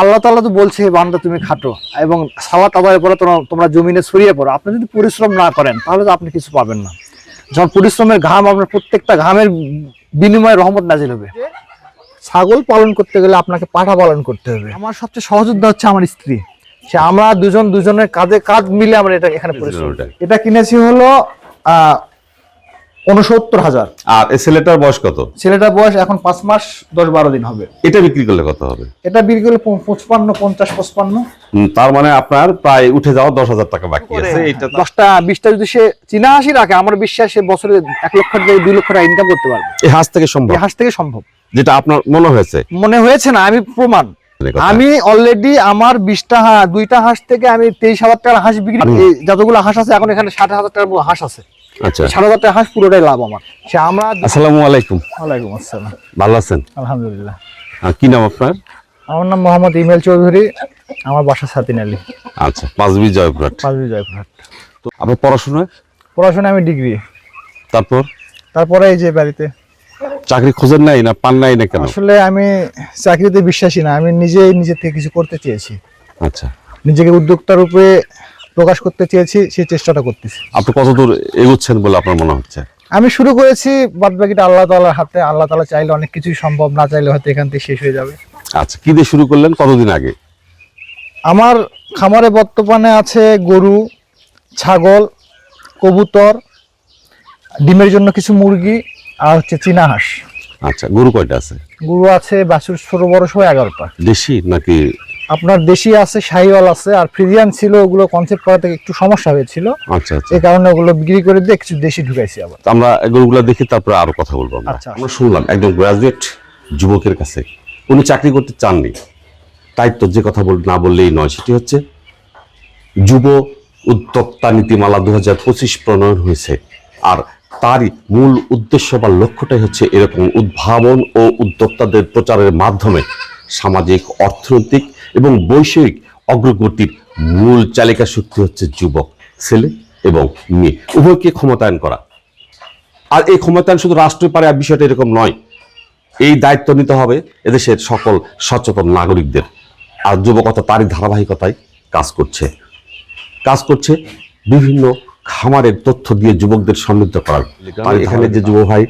আল্লাহ তাআলা তো বলছে বান্দা তুমি খাটো এবং সালাত আদায় করে তোমরা জমিনে ছড়িয়ে পড়ো। আপনি যদি পরিশ্রম না করেন তাহলে তো আপনি কিছু পাবেন না। যখন পরিশ্রমের ঘাম আপনার প্রত্যেকটা ঘামের বিনিময়ে রহমত নাজিল হবে। ছাগল পালন করতে গেলে আপনাকে পাঠা পালন করতে হবে। আমার সবচেয়ে সহযোদ্ধা হচ্ছে আমার স্ত্রী। সে আমরা দুজন দুজনের কাঁধে কাঁধ মিলে আমরা এটা এখানে পরিশ্রম। এটা কিনেছি হলো আহ উনসত্তর হাজার। আর এই ছেলেটার বয়স কত? ছেলেটার বয়স এখন পাঁচ মাস দশ বারো দিন হবে। এটা বিক্রি করলে কত হবে? এটা বিক্রি করলে পঁচপান্ন পঞ্চাশ পঁচপান্ন। তার মানে আপনার প্রায় উঠে যাওয়া দশ হাজার টাকা বাকি আছে। এটা দশটা বিশটা যদি সে চীনা হাসি রাখে আমার বিশ্বাস সে বছরে এক লক্ষ থেকে দুই লক্ষ টাকা ইনকাম করতে পারবে। এই হাঁস থেকে সম্ভব? এই হাঁস থেকে সম্ভব। যেটা আপনার মনে হয়েছে? মনে হয়েছে না আমি প্রমাণ। আমি অলরেডি আমার বিশটা হাঁস দুইটা হাঁস থেকে আমি তেইশ হাজার টাকার হাঁস বিক্রি যতগুলো হাঁস আছে এখন এখানে ষাট হাজার টাকার হাঁস আছে। আচ্ছা। হাজার টাকার হাঁস পুরোটাই লাভ আমার। সে আমরা আসসালামু আলাইকুম। ওয়ালাইকুম আসসালাম। ভালো আছেন? আলহামদুলিল্লাহ। কি নাম আপনার? আমার নাম মোহাম্মদ ইমেল চৌধুরী আমার বাসা সাতিন আলী। আচ্ছা পাঁচবি জয়পুরহাট। পাঁচবি জয়পুরহাট। তো আপনার পড়াশোনা? পড়াশোনা আমি ডিগ্রি। তারপর? তারপরে এই যে বাড়িতে। চাকরি খোঁজেন নাই না পান নাই না কেন? আসলে আমি চাকরিতে বিশ্বাসী না আমি নিজেই নিজের থেকে কিছু করতে চেয়েছি। আচ্ছা। নিজেকে উদ্যোক্তা রূপে প্রকাশ করতে চেয়েছি সেই চেষ্টাটা করতেছি। আপনি কতদূর এগুচ্ছেন বলে আপনার মনে হচ্ছে? আমি শুরু করেছি বাদ বাকিটা আল্লাহ তালার হাতে। আল্লাহ তালা চাইলে অনেক কিছুই সম্ভব না চাইলে হয়তো এখান থেকে শেষ হয়ে যাবে। আচ্ছা কি দিয়ে শুরু করলেন? কতদিন আগে? আমার খামারে বর্তমানে আছে গরু ছাগল কবুতর ডিমের জন্য কিছু মুরগি আর হচ্ছে চীনা হাঁস। আচ্ছা গরু কয়টা আছে? গরু আছে বাছুর ছোট বড় সহ এগারোটা। দেশি নাকি আপনার দেশি আছে শাহিওয়াল আছে আর ফ্রিজিয়ান ছিল ওগুলো কনসেপ্ট করা থেকে একটু সমস্যা হয়েছিল। আচ্ছা আচ্ছা। এই কারণে ওগুলো বিক্রি করে দিয়ে কিছু দেশি ঢুকাইছি আবার। তো আমরা গরুগুলা দেখি তারপরে আরও কথা বলব আমরা। আচ্ছা। আমরা শুনলাম একজন গ্রাজুয়েট যুবকের কাছে উনি চাকরি করতে চাননি। তাই তো যে কথা বল না বললেই নয় সেটি হচ্ছে যুব উদ্যোক্তা নীতিমালা দু হাজার পঁচিশ প্রণয়ন হয়েছে। আর তারই মূল উদ্দেশ্য বা লক্ষ্যটাই হচ্ছে এরকম উদ্ভাবন ও উদ্যোক্তাদের প্রচারের মাধ্যমে সামাজিক অর্থনৈতিক এবং বৈষয়িক অগ্রগতির মূল চালিকা শক্তি হচ্ছে যুবক, ছেলে এবং মেয়ে। উভয়কে ক্ষমতায়ন করা। আর এই ক্ষমতায়ন শুধু রাষ্ট্রই পারে আর বিষয়টা এরকম নয়। এই দায়িত্ব নিতে হবে এদেশের সকল সচেতন নাগরিকদের। আর যুবকতা তারই ধারাবাহিকতায় কাজ করছে। কাজ করছে বিভিন্ন খামারের তথ্য দিয়ে যুবকদের সমৃদ্ধ করার। আর এখানে যে যুব ভাই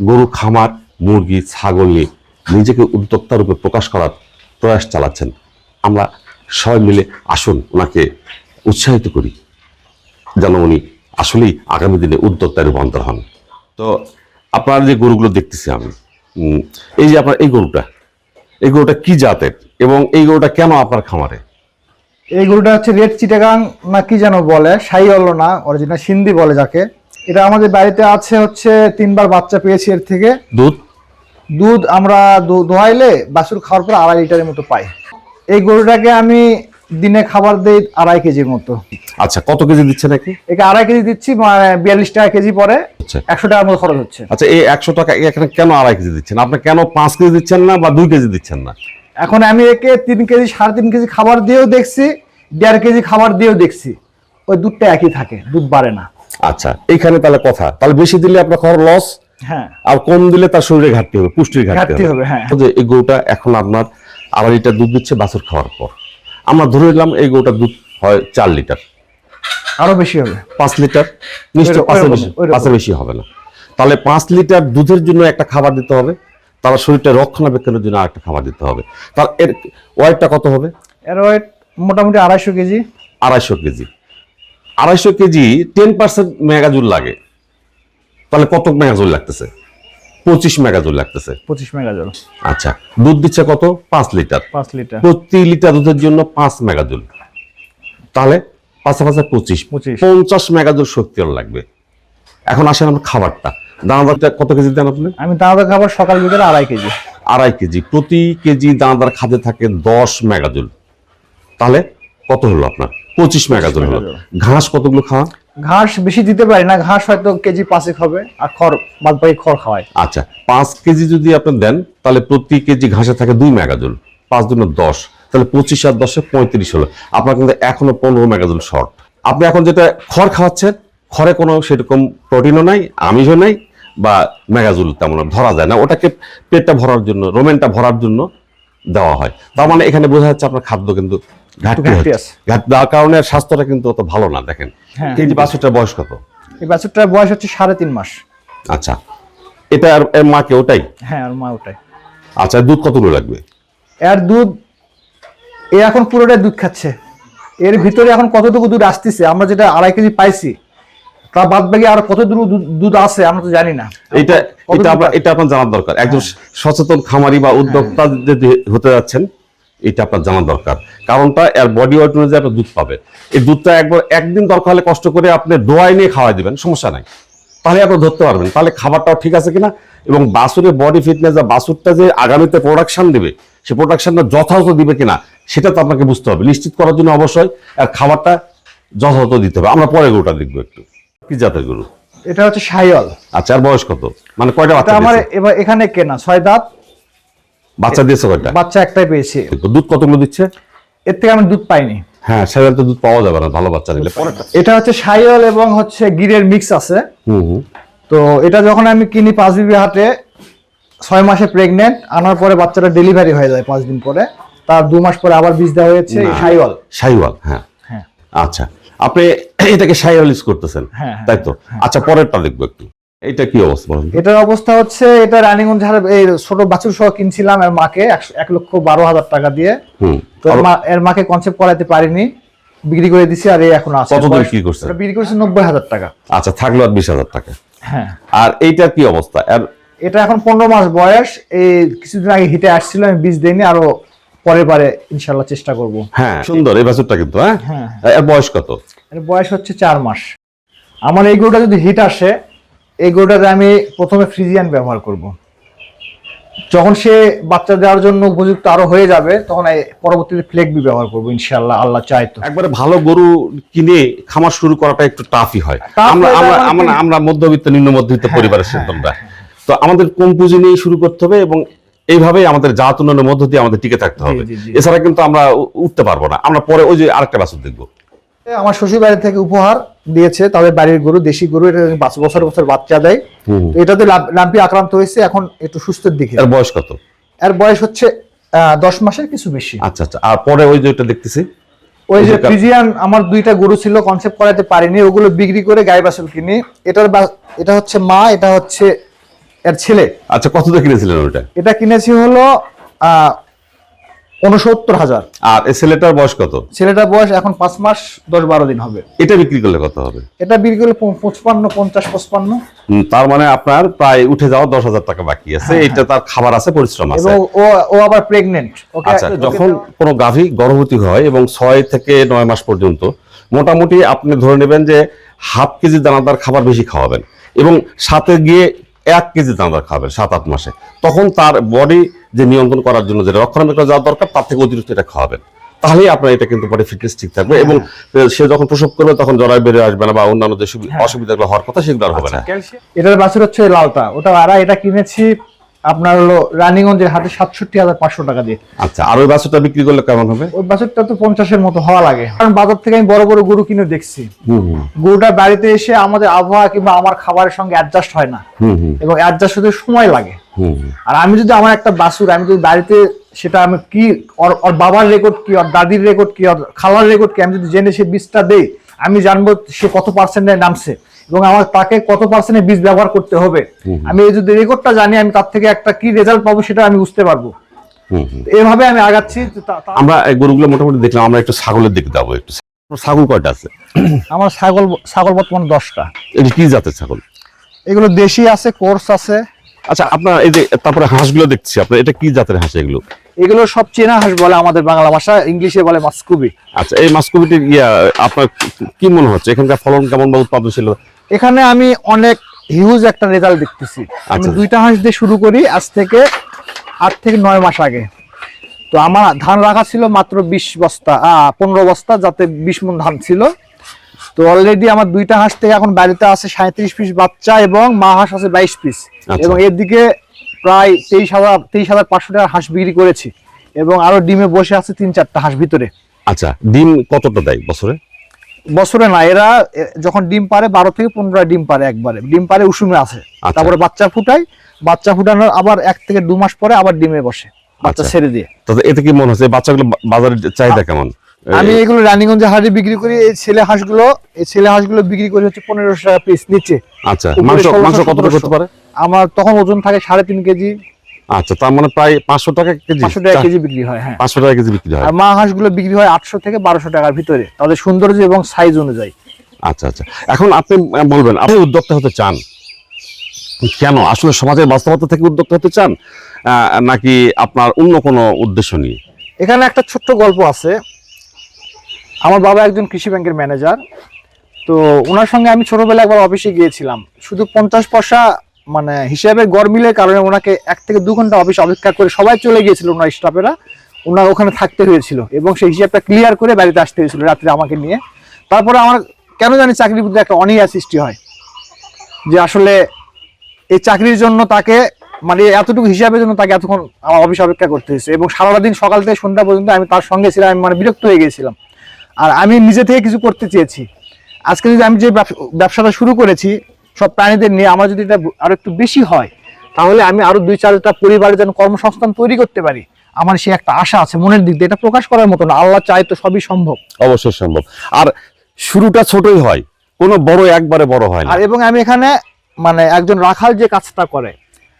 গরু, খামার, মুরগি, ছাগল নিয়ে নিজেকে উদ্যোক্তা রূপে প্রকাশ করার প্রয়াস চালাচ্ছেন। আমরা সবাই মিলে আসুন ওনাকে উৎসাহিত করি যেন উনি আসলেই আগামী দিনে উদ্যোক্তায় রূপান্তর হন। তো আপনার যে গরুগুলো দেখতেছি আমি এই যে আপনার এই গরুটা এই গরুটা কি জাতের এবং এই গরুটা কেন আপনার খামারে? এই গরুটা হচ্ছে রেড চিটাগাং না কি যেন বলে সাই হলো না অরিজিনাল সিন্ধি বলে যাকে। এটা আমাদের বাড়িতে আছে হচ্ছে তিনবার বাচ্চা পেয়েছি এর থেকে। দুধ? দুধ আমরা দোহাইলে বাছুর খাওয়ার পর আড়াই লিটারের মতো পাই। এই গরুটাকে আমি দিনে খাবার দেই আড়াই কেজির মতো। আচ্ছা কত কেজি দিচ্ছে নাকি একে আড়াই কেজি দিচ্ছি মানে বিয়াল্লিশ টাকা কেজি পরে আচ্ছা। একশো টাকার মতো খরচ হচ্ছে। আচ্ছা এই একশো টাকা এখানে কেন আড়াই কেজি দিচ্ছেন? আপনি কেন পাঁচ কেজি দিচ্ছেন না বা দুই কেজি দিচ্ছেন না? এখন আমি একে তিন কেজি সাড়ে তিন কেজি খাবার দিয়েও দেখছি দেড় কেজি খাবার দিয়েও দেখছি। ওই দুধটা একই থাকে দুধ বাড়ে না। আচ্ছা এইখানে তাহলে কথা। তাহলে বেশি দিলে আপনার খাওয়ার লস আর কম দিলে তার শরীরে ঘাটতি হবে পুষ্টির ঘাটতি হবে, হ্যাঁ। যে এই গরুটা এখন আপনার আড়াই লিটার দুধ দিচ্ছে বাছুর খাওয়ার পর। আমরা ধরে নিলাম এই গরুটার দুধ হয় চার লিটার। আরও বেশি হবে। পাঁচ লিটার? নিশ্চয় বেশি হবে না। তাহলে পাঁচ লিটার দুধের জন্য একটা খাবার দিতে হবে। তার শরীরটা রক্ষণাবেক্ষণের জন্য আরেকটা খাবার দিতে হবে। তার এর ওয়েটটা কত হবে? এর ওয়েট মোটামুটি আড়াইশো কেজি। আড়াইশো কেজি। আড়াইশো কেজি টেন পার্সেন্ট মেগাজুল লাগে। তাহলে কত মেগাজুল লাগতেছে? পঁচিশ মেগাজুল লাগতেছে। পঁচিশ মেগাজল। আচ্ছা দুধ দিচ্ছে কত? পাঁচ লিটার। পাঁচ লিটার। প্রতি লিটার দুধের জন্য পাঁচ মেগাজুল। তাহলে পাঁচে পঁচিশ। পঁচিশ। পঞ্চাশ মেগাজুল শক্তি ওর লাগবে। এখন আসেন আমার খাবারটা। দানাদারটা কত কেজি দেন আপনি? আমি দানাদার খাবার সকাল বিকেলে আড়াই কেজি। আড়াই কেজি। প্রতি কেজি দানাদার খাদ্যে থাকে দশ মেগাজুল। তাহলে কত হলো আপনার? পঁচিশ মেগাজুল হলো। ঘাস কতগুলো খাওয়া? ঘাস বেশি দিতে পারি না ঘাস হয়তো কেজি পাঁচেক হবে আর খড় বাদ বাকি খড় খাওয়ায়। আচ্ছা পাঁচ কেজি যদি আপনি দেন তাহলে প্রতি কেজি ঘাসে থাকে দুই মেগাজুল পাঁচ দুনো দশ তাহলে পঁচিশ আর দশে পঁয়ত্রিশ হলো। আপনার কিন্তু এখনও পনেরো মেগাজুল শর্ট আপনি এখন যেটা খড় খাওয়াচ্ছেন খড়ে কোনো সেরকম প্রোটিনও নাই আমিষও নাই বা মেগাজুল তেমন ধরা যায় না। ওটাকে পেটটা ভরার জন্য রোমেনটা ভরার জন্য দেওয়া হয়। তার মানে এখানে বোঝা যাচ্ছে আপনার খাদ্য কিন্তু ঘাটতি আছে। কারণে স্বাস্থ্যটা কিন্তু অত ভালো না দেখেন। হ্যাঁ। এই যে বাছুরটার বয়স কত? এই বাছুরটার বয়স হচ্ছে সাড়ে তিন মাস। আচ্ছা। এটা আর এর মাকে ওটাই? হ্যাঁ আর মা ওটাই। আচ্ছা দুধ কতগুলো লাগবে? এর দুধ এ এখন পুরোটাই দুধ খাচ্ছে। এর ভিতরে এখন কতটুকু দুধ আসতেছে? আমরা যেটা আড়াই কেজি পাইছি তা বাদ বাকি আর কতটুকু দুধ- দুধ আছে আমরা তো জানি না। এটা এটা আপনার এটা আপনার জানার দরকার। একজন সচেতন খামারি বা উদ্যোক্তা যদি হতে যাচ্ছেন এটা আপনার জানা দরকার। কারণটা এর বডি ওয়েট অনুযায়ী আপনার দুধ পাবে এই দুধটা একবার একদিন দরকার হলে কষ্ট করে আপনি দোয়াই নিয়ে খাওয়াই দিবেন সমস্যা নাই। তাহলে আপনি ধরতে পারবেন। তাহলে খাবারটাও ঠিক আছে কিনা? এবং বাছুরের বডি ফিটনেস বা বাছুরটা যে আগামীতে প্রোডাকশন দেবে সে প্রোডাকশনটা যথাযথ দিবে কিনা সেটা তো আপনাকে বুঝতে হবে। নিশ্চিত করার জন্য অবশ্যই আর খাবারটা যথাযথ দিতে হবে। আমরা পরে গরুটা দেখব একটু। কি জাতের গরু? এটা হচ্ছে সাইল আচ্ছা আর বয়স কত? মানে কয়টা বাচ্চা আমার এবার এখানে কেনা ছয় দাঁত। বাচ্চা দিয়েছে কয়টা? বাচ্চা একটাই পেয়েছি। দুধ কতগুলো দিচ্ছে? এর থেকে আমি দুধ পাইনি। হ্যাঁ সেখানে তো দুধ পাওয়া যাবে না ভালো বাচ্চা পরেরটা। এটা হচ্ছে সাইল এবং হচ্ছে গিরের মিক্স আছে। হুম হুম। তো এটা যখন আমি কিনি পাঁচ বিবি হাটে ছয় মাসে প্রেগনেন্ট আনার পরে বাচ্চাটা ডেলিভারি হয়ে যায় পাঁচ দিন পরে। তার দু মাস পরে আবার বীজ দেওয়া হয়েছে। সাইওয়াল শাহিওয়াল হ্যাঁ। হ্যাঁ। আচ্ছা আপনি এটাকে শাহিওয়াল ইউজ করতেছেন হ্যাঁ, হ্যাঁ, তাই তো? আচ্ছা পরেরটা দেখব একটু। এটা কি অবস্থা এটার অবস্থা হচ্ছে এটা রানীগঞ্জ এই ছোট বাছুর সহ কিনছিলাম এর মাকে এক লক্ষ বারো হাজার টাকা দিয়ে। হুম। তো এর মাকে কনসেপ্ট করাতে পারিনি বিক্রি করে দিছি আর এই এখন আছে। কত বিক্রি করছেন? বিক্রি করছে নব্বই হাজার টাকা। আচ্ছা থাকল আর বিশ হাজার টাকা। হ্যাঁ। আর এইটার কি অবস্থা? আর এটা এখন পনেরো মাস বয়স এই কিছুদিন আগে হিটে আসছিল আমি বীজ দিইনি আরও পরে পারে ইনশাল্লাহ চেষ্টা করব। হ্যাঁ সুন্দর এই বাছুরটা কিন্তু হ্যাঁ? হ্যাঁ এর বয়স কত? এর বয়স হচ্ছে চার মাস। আমার এই গরুটা যদি হিট আসে এই গরুটাতে আমি প্রথমে ফ্রিজিয়ান ব্যবহার করব। যখন সে বাচ্চা দেওয়ার জন্য উপযুক্ত আরও হয়ে যাবে তখন পরবর্তীতে ফ্লেগবি ব্যবহার করব ইনশাল্লাহ আল্লাহ চাই তো। একবারে ভালো গরু কিনে খামার শুরু করাটা একটু টাফই হয়। আমরা আমরা মানে আমরা মধ্যবিত্ত নিম্ন মধ্যবিত্ত পরিবারের সন্তানরা। তো আমাদের কম পুঁজি নিয়ে শুরু করতে হবে এবং এইভাবেই আমাদের জাত উন্নয়নের মধ্য দিয়ে আমাদের টিকে থাকতে হবে। এছাড়া কিন্তু আমরা উঠতে পারব না। আমরা পরে ওই যে আরেকটা বাছুর দেখব। আমার শ্বশুর বাড়ি থেকে উপহার দিয়েছে তাদের বাড়ির গরু দেশি গরু এটা পাঁচ বছর বছর বাচ্চা দেয়। তো এটাতে লাম্পি আক্রান্ত হয়েছে এখন একটু সুস্থের দিকে। এর বয়স কত? এর বয়স হচ্ছে দশ মাসের কিছু বেশি। আচ্ছা আচ্ছা। আর পরে ওই যে ওটা দেখতেছি ওই যে ফ্রিজিয়ান আমার দুইটা গরু ছিল কনসেপ্ট করাতে পারিনি ওগুলো বিক্রি করে গাই বাছুর কিনি। এটার এটা হচ্ছে মা এটা হচ্ছে এর ছেলে। আচ্ছা কত দিয়ে কিনেছিলেন ওটা এটা কিনেছি হলো আহ উনসত্তর হাজার। আর ছেলেটার বয়স কত? ছেলেটার বয়স এখন পাঁচ মাস দশ বারো দিন হবে। এটা বিক্রি করলে কত হবে? এটা বিক্রি করলে পঁচপান্ন পঞ্চাশ পঁচপান্ন। তার মানে আপনার প্রায় উঠে যাওয়া দশ হাজার টাকা বাকি আছে। এটা তার খাবার আছে পরিশ্রম আছে। ও ও আবার প্রেগনেন্ট আচ্ছা যখন কোনো গাভী গর্ভবতী হয় এবং ছয় থেকে নয় মাস পর্যন্ত মোটামুটি আপনি ধরে নেবেন যে হাফ কেজি দানাদার খাবার বেশি খাওয়াবেন। এবং সাথে গিয়ে এক কেজি দানা খাবেন সাত আট মাসে। তখন তার বডি যে নিয়ন্ত্রণ করার জন্য যেটা রক্ষণাবেক্ষণ যাওয়া দরকার তার থেকে অতিরিক্ত এটা খাওয়াবেন। তাহলেই আপনার এটা কিন্তু বডি ফিটনেস ঠিক থাকবে এবং সে যখন প্রসব করবে তখন জরায় বেড়ে আসবে না বা অন্যান্য যে সুবি- অসুবিধাগুলো হওয়ার কথা সেগুলো আর হবে না। এটার বাসের হচ্ছে লালটা ওটা আর এটা কিনেছি আপনার হলো রানীগঞ্জের হাটে সাতষট্টি হাজার পাঁচশো টাকা দিয়ে। আচ্ছা আর ওই বাছুরটা বিক্রি করলে কেমন হবে? ওই বাছুরটা তো পঞ্চাশের মতো হওয়া লাগে। কারণ বাজার থেকে আমি বড় বড় গরু কিনে দেখছি। গরুটা বাড়িতে এসে আমাদের আবহাওয়া কিংবা আমার খাবারের সঙ্গে অ্যাডজাস্ট হয় না। এবং অ্যাডজাস্ট হতে সময় লাগে। আর আমি যদি আমার একটা বাছুর আমি যদি বাড়িতে সেটা আমি কি ওর ওর বাবার রেকর্ড কি ওর দাদির রেকর্ড কি ওর খালার রেকর্ড কি আমি যদি জেনে সে বীজটা দেই আমি জানব সে কত পার্সেন্টে নামছে। এবং আমার তাকে কত পার্সেন্টে বীজ ব্যবহার করতে হবে? আমি এই যদি রেকর্ডটা জানি আমি তার থেকে একটা কি রেজাল্ট পাবো সেটা আমি বুঝতে পারব। এভাবে আমি আগাচ্ছি আমরা গরুগুলো মোটামুটি দেখলাম আমরা একটু ছাগলের দিকে যাব একটু। ছাগল কয়টা আছে? আমার ছাগল ছাগল বর্তমানে দশটা। কি জাতের ছাগল? এগুলো দেশি আছে কোর্স আছে। আচ্ছা আপনার এই যে তারপরে হাঁসগুলো দেখছি আপনার এটা কি জাতের হাঁস এগুলো? এগুলো সব চেনা হাঁস বলে আমাদের বাংলা ভাষা ইংলিশে বলে মাস্কুবি। আচ্ছা এই মাসকবিটির ইয়া আপনার কি- কি মনে হচ্ছে? এখানকার ফলন কেমন বা উৎপাদনশীল এখানে আমি অনেক হিউজ একটা রেজাল্ট দেখতেছি। আমি আচ্ছা। দুইটা হাঁস দিয়ে শুরু করি আজ থেকে আট থেকে নয় মাস আগে। তো আমার ধান রাখা ছিল মাত্র বিশ বস্তা পনেরো বস্তা যাতে বিশ মন ধান ছিল। তো অলরেডি আমার দুইটা হাঁস থেকে এখন বাড়িতে আছে সাঁত্রিশ পিস বাচ্চা এবং মা হাঁস আছে বাইশ পিস আচ্ছা। এবং এর দিকে প্রায় তেইশ হাজার তেইশ হাজার পাঁচশো টাকার হাঁস বিক্রি করেছি। এবং আরও ডিমে বসে আছে তিন চারটা হাঁস ভিতরে। আচ্ছা ডিম কতটা দেয় বছরে? বছরে না এরা যখন ডিম পারে বারো থেকে পনেরো ডিম পারে একবারে। ডিম পারে উষুমে আছে। আচ্ছা। তারপরে বাচ্চা ফুটায় বাচ্চা ফুটানোর আবার এক থেকে দু মাস পরে আবার ডিমে বসে বাচ্চা আচ্ছা। ছেড়ে দিয়ে। তো এতে কি মনে হচ্ছে বাচ্চাগুলো বা- বাজারে চাহিদা কেমন? আমি এগুলো রানীগঞ্জে হাটে বিক্রি করি এই ছেলে হাঁসগুলো এই ছেলে হাঁসগুলো বিক্রি করি হচ্ছে পনেরোশো টাকা পিস নিচে। আচ্ছা। মাংস মাংস কতটুকু করতে পারে? আমার তখন ওজন থাকে সাড়ে তিন কেজি। আচ্ছা তার মানে প্রায় পাঁচশো টাকা কেজি। পাঁচশো টাকা কেজি বিক্রি হয় হ্যাঁ। পাঁচশো টাকা কেজি বিক্রি হয়। আর মা হাঁসগুলো বিক্রি হয় আটশো থেকে বারোশো টাকার ভিতরে। তাদের সৌন্দর্য এবং সাইজ অনুযায়ী। আচ্ছা আচ্ছা। এখন আপনি বলবেন আপনি উদ্যোক্তা হতে চান? কেন? আসলে সমাজের বাস্তবতা থেকে উদ্যোক্তা হতে চান? নাকি আপনার অন্য কোনো উদ্দেশ্য নিয়ে? এখানে একটা ছোট্ট গল্প আছে। আমার বাবা একজন কৃষি ব্যাংকের ম্যানেজার তো ওনার সঙ্গে আমি ছোটবেলায় একবার অফিসে গিয়েছিলাম। শুধু পঞ্চাশ পয়সা মানে হিসাবে গরমিলের কারণে ওনাকে এক থেকে দু ঘণ্টা অফিস অপেক্ষা করে সবাই চলে গিয়েছিল ওনার স্টাফেরা ওনার ওখানে থাকতে হয়েছিল এবং সেই হিসাবটা ক্লিয়ার করে বাড়িতে আসতে হয়েছিল রাত্রে আমাকে নিয়ে। তারপরে আমার কেন জানি চাকরির প্রতি একটা অনীহা সৃষ্টি হয়। যে আসলে এই চাকরির জন্য তাকে মানে এতটুকু হিসাবের জন্য তাকে এতক্ষণ আমার অফিস অপেক্ষা করতে হয়েছে এবং সারাটা দিন সকাল থেকে সন্ধ্যা পর্যন্ত আমি তার সঙ্গে ছিলাম, আমি মানে বিরক্ত হয়ে গিয়েছিলাম। আর আমি নিজে থেকে কিছু করতে চেয়েছি। আজকে যদি আমি যে ব্যবস- ব্যবসাটা শুরু করেছি সব প্রাণীদের নিয়ে আমার যদি এটা আরও একটু বেশি হয় তাহলে আমি আরও দুই চারটা পরিবারের যেন কর্মসংস্থান তৈরি করতে পারি। আমার সে একটা আশা আছে মনের দিক দিয়ে এটা প্রকাশ করার মতো না। আল্লাহ চায় তো সবই সম্ভব। অবশ্যই সম্ভব। আর শুরুটা ছোটই হয় কোনো বড় একবারে বড় হয় আর এবং আমি এখানে মানে একজন রাখাল যে কাজটা করে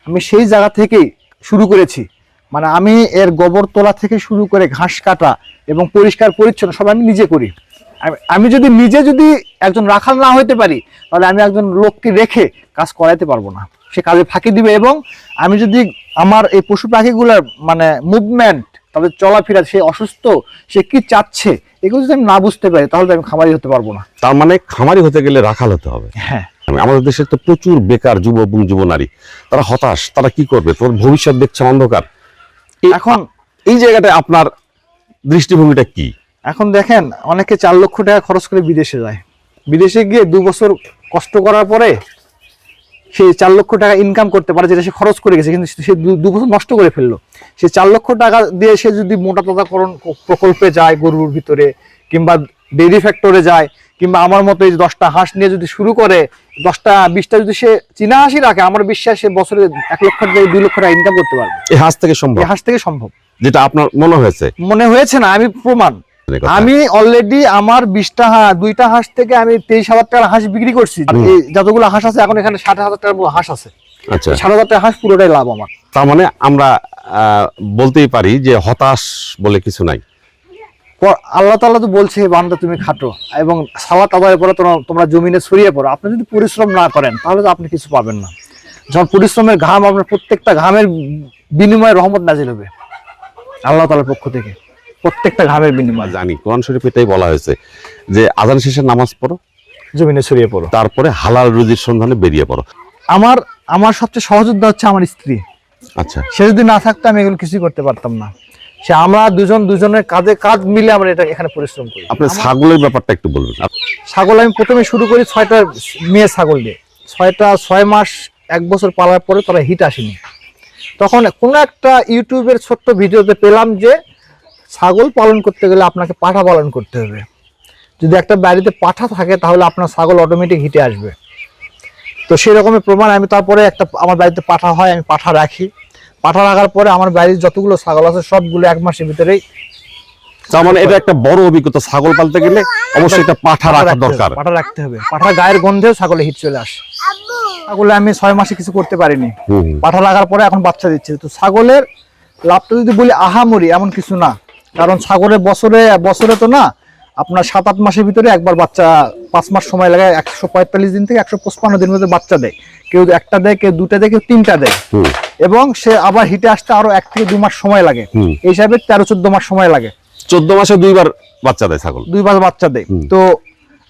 আমি সেই জায়গা থেকেই শুরু করেছি। মানে আমি এর গোবর তোলা থেকে শুরু করে ঘাস কাটা এবং পরিষ্কার পরিচ্ছন্ন সব আমি নিজে করি। আমি- যদি নিজে যদি একজন রাখাল না হইতে পারি তাহলে আমি একজন লোককে রেখে কাজ করাইতে পারব না। সে কাজে ফাঁকি দিবে এবং আমি যদি আমার এই পশু পাখিগুলোর মানে মুভমেন্ট তাদের চলাফেরা সে অসুস্থ সে কি চাচ্ছে এগুলো যদি আমি না বুঝতে পারি তাহলে আমি খামারি হতে পারব না। তার মানে খামারি হতে গেলে রাখাল হতে হবে। হ্যাঁ। আমাদের দেশে তো প্রচুর বেকার যুব এবং যুব নারী তারা হতাশ তারা কি করবে? তোর ভবিষ্যৎ দেখছে অন্ধকার। এখন এই জায়গাটায় আপনার দৃষ্টিভঙ্গিটা কি? এখন দেখেন অনেকে চার লক্ষ টাকা খরচ করে বিদেশে যায়। বিদেশে গিয়ে দু বছর কষ্ট করার পরে সে চার লক্ষ টাকা ইনকাম করতে পারে যেটা সে খরচ করে গেছে কিন্তু সে দু- বছর নষ্ট করে ফেলল। সে চার লক্ষ টাকা দিয়ে সে যদি মোটা তাজাকরণ প্রকল্পে যায় গরুর ভিতরে কিংবা ডেরি ফ্যাক্টরে যায় কিংবা আমার মতো এই দশটা হাঁস নিয়ে যদি শুরু করে দশটা বিশটা যদি সে চীনা হাঁসই রাখে আমার বিশ্বাস সে বছরে এক লক্ষ থেকে দুই লক্ষ টাকা ইনকাম করতে পারবে। এই হাঁস থেকে সম্ভব? এই হাঁস থেকে সম্ভব। যেটা আপনার মনে হয়েছে? মনে হয়েছে না আমি প্রমাণ। আমি অলরেডি আমার বিশটা হাঁস দুইটা হাঁস থেকে আমি তেইশ হাজার টাকার হাঁস বিক্রি করছি। যতগুলো হাঁস আছে এখন এখানে ষাট হাজার টাকার হাঁস আছে। আচ্ছা। ষাট হাজার টাকার হাঁস পুরোটাই লাভ আমার। তার মানে আমরা বলতেই পারি যে হতাশ বলে কিছু নাই। আল্লাহ তাআলা তো বলছে বান্দা তুমি খাটো এবং সালাত আদায় পরে তোমরা জমিনে ছড়িয়ে পড়ো। আপনি যদি পরিশ্রম না করেন তাহলে তো আপনি কিছু পাবেন না। যখন পরিশ্রমের ঘাম আপনার প্রত্যেকটা ঘামের বিনিময়ে রহমত নাজিল হবে। আল্লাহ তাআলার পক্ষ থেকে। প্রত্যেকটা ঘামের বিনিময়ে। জানি কোরআন শরীফ এটাই বলা হয়েছে যে আজান শেষে নামাজ পড়ো জমিনে ছড়িয়ে পড়ো। তারপরে হালাল রুজির সন্ধানে বেরিয়ে পড়ো। আমার আমার সবচেয়ে সহযোদ্ধা হচ্ছে আমার স্ত্রী। আচ্ছা। সে যদি না থাকতো আমি এগুলো কিছুই করতে পারতাম না। সে আমরা দুজন দুজনের কাঁধে কাঁধ মিলে আমরা এটা এখানে পরিশ্রম করি। আপনি ছাগলের ব্যাপারটা একটু বলবেন। ছাগল আমি প্রথমে শুরু করি ছয়টা মেয়ে ছাগল দিয়ে। ছয়টা ছয় মাস এক বছর পালার পরে তারা হিট আসেনি। তখন কোনো একটা ইউটিউবের ছোট্ট ভিডিওতে পেলাম যে ছাগল পালন করতে গেলে আপনাকে পাঠা পালন করতে হবে। যদি একটা বাড়িতে পাঠা থাকে তাহলে আপনার ছাগল অটোমেটিক হিটে আসবে। তো সেই রকমের প্রমাণ আমি তারপরে একটা আমার বাড়িতে পাঠা হয় আমি পাঠা রাখি। পাঠা রাখার পরে আমার বাড়ির যতগুলো ছাগল আছে সবগুলো এক মাসের ভিতরেই তার মানে এটা একটা বড় অভিজ্ঞতা ছাগল পালতে গেলে অবশ্যই একটা পাঠা রাখা দরকার। পাঠা রাখতে হবে। পাঠার গায়ের গন্ধেও ছাগলে হিট চলে আসে। ছাগলে আমি ছয় মাসে কিছু করতে পারিনি। পাঠা লাগার পরে এখন বাচ্চা দিচ্ছে। তো ছাগলের লাভটা যদি বলি আহামরি এমন কিছু না। কারণ ছাগলের বছরে বছরে তো না আপনার সাত আট মাসের ভিতরে একবার বাচ্চা পাঁচ মাস সময় লাগে একশো পঁয়তাল্লিশ দিন থেকে একশো পঁচপান্ন দিন মধ্যে বাচ্চা দেয়। কেউ একটা দেয় কেউ দুটা দেয় কেউ তিনটা দেয়। এবং সে আবার হিটে আসতে আরও এক থেকে দু মাস সময় লাগে। এই হিসাবে তেরো চোদ্দ মাস সময় লাগে। চোদ্দ মাসে দুইবার বাচ্চা দেয় ছাগল? দুই মাস বাচ্চা দেয়। তো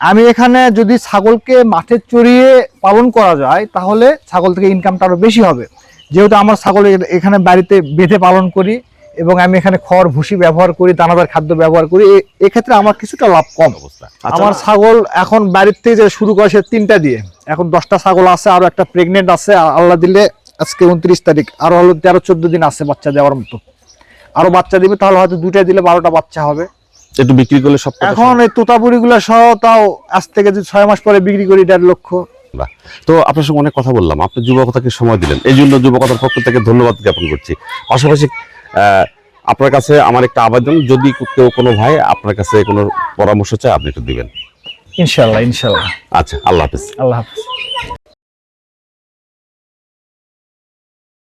আমি এখানে যদি ছাগলকে মাঠে চড়িয়ে পালন করা যায় তাহলে ছাগল থেকে ইনকামটা আরও বেশি হবে। যেহেতু আমার ছাগল এখানে বাড়িতে বেঁধে পালন করি এবং আমি এখানে খড় ভুসি ব্যবহার করি দানাদার খাদ্য ব্যবহার করি এক্ষেত্রে আমার কিছুটা লাভ কম। অবস্থা। আমার ছাগল এখন বাড়ির থেকে যে শুরু করে সে তিনটা দিয়ে। এখন দশটা ছাগল আছে আরও একটা প্রেগনেন্ট আছে আল্লাহ দিলে আজকে উনত্রিশ তারিখ আরও হলো তেরো চোদ্দ দিন আছে বাচ্চা দেওয়ার মতো। আরও বাচ্চা দিবে তাহলে হয়তো দুইটা দিলে বারোটা বাচ্চা হবে। একটু বিক্রি করলে সব এখন এই তোতাপুরি গুলো সহ তাও আজ থেকে যদি ছয় মাস পরে বিক্রি করি দেড় লক্ষ। বাহ। তো আপনার সঙ্গে অনেক কথা বললাম আপনি যুবকতাকে সময় দিলেন। এই জন্য যুবকতার পক্ষ থেকে ধন্যবাদ জ্ঞাপন করছি। পাশাপাশি আপনার কাছে আমার একটা আবেদন যদি কেউ কোনো ভাই আপনার কাছে কোনো পরামর্শ চায় আপনি একটু দিবেন। ইনশাল্লাহ ইনশাল্লাহ। আচ্ছা আল্লাহ হাফিজ। আল্লাহ হাফিজ।